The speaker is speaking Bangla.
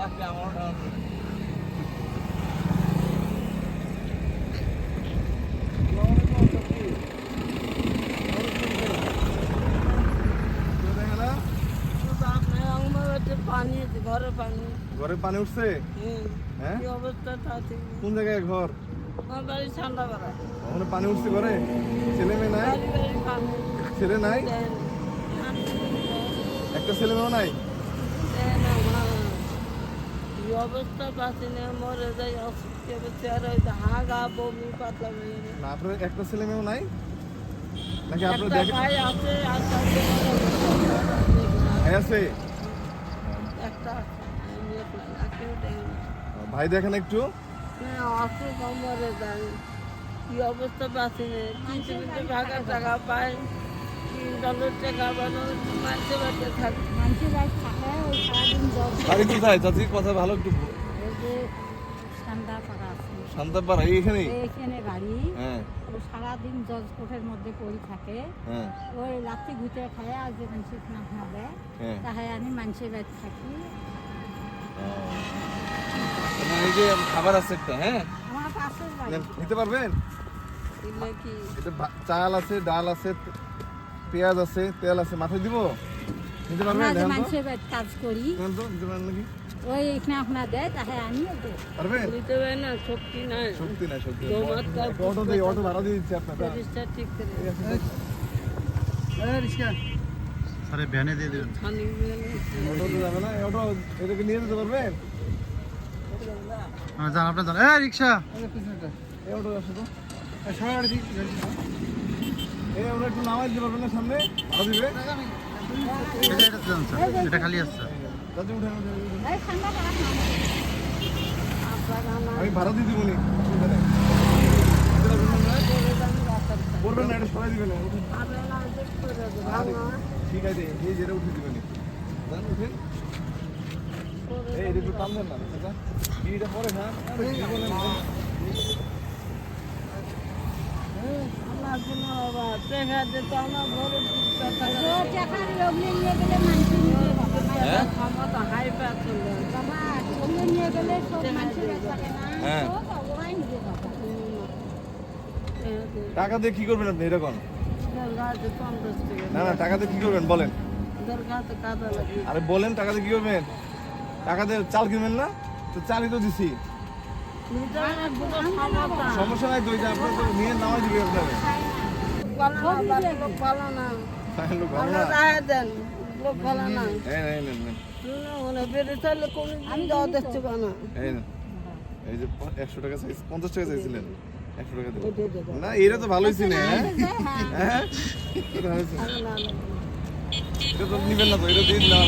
চাকরি আমার পানি ঘরে পানি ঘরে পানি উঠছে? হ্যাঁ? কি অবস্থা কোন জায়গায় ঘর? আমার বাড়ি ওখানে পানি উঠছে ঘরে? ছেলে মেয়ে নাই? ছেলে নাই? একটা ছেলে মেয়েও নাই? অবস্থা পাচ্ছি না মরে যাই অসুস্থ চেয়ার হয়েছে হাগা বমি পাতলা হয়ে না আপনার একটা ছেলে মেয়েও নাই? নাকি আপনার ভাই আছে আর ভাই আছে? একটা দেখেন একটু। অসুখ মরে কি অবস্থা পাচ্ছি না টাকা পাই কোথায়? কথা ভালো একটু শান্তাপাড়া এইখানে বাড়ি। হ্যাঁ। ও সারাদিন জজ কোঠের মধ্যে পড়ে থাকে। হ্যাঁ। ওই রাত্রি ঘুরতে খায় আর যে মানুষের না হ্যাঁ। আমি মানুষের বাড়ি থাকি। এই যে খাবার আছে একটা হ্যাঁ? আমার পাশের নিতে পারবেন? এটা চাল আছে ডাল আছে পেঁয়াজ আছে তেল আছে মাথায় দিব? নিতে পারবেন? আমরা যে দেখেন তো। মানুষের বাড়ি কাজ করি। দেখেন তো নিতে পারেন নাকি? ওই এখানে আপনার দেয় আমি দেয় পারবেন? দিতে পারে না শক্তি নাই। শক্তি নাই শক্তি নাই। একটা অটো দিয়ে অটো ভাড়া দিয়ে দিচ্ছি আপনাকে। প্রতিষ্ঠা ঠিক করে আরে ভ্যানে দিয়ে দেবেন। খানি অটো তো যাবে না এই অটো এটাকে নিয়ে যেতে পারবেন? যান আপনি যান এই রিক্সা। এই অটো আসো তো। অটো একটু নামাই দিতে পারবেন না সামনে দিবে। এটা এটা স্যার এটা খালি আছে না আমি ভাড়া দিয়ে দিব নি অসুবিধা না এটা সরাই দিবেন না। উঠেন। আরে, ঠিক আছে এই যেটা উঠে দিবেন। জান উঠেন। এই একটু টান দেন না চাচা পরে না। টাকা দিয়ে কি করবেন আপনি? এরকম? না না টাকা দিয়ে কি করবেন? বলেন। দরগাতে আরে বলেন টাকা দিয়ে কি করবেন? টাকা দিয়ে চাল কিনবেন না? তো চালই তো দিছি। সমস্যা নাই ওই আপনার তো নিয়ে নামাই দিবে আপনাকে। একশো টাকা পঞ্চাশ টাকা চাইছিলেন একশো টাকা না এটা তো ভালোই ছিল হ্যাঁ? হ্যাঁ এটা তো নিবেন না তো এটা দিয়ে দিলাম।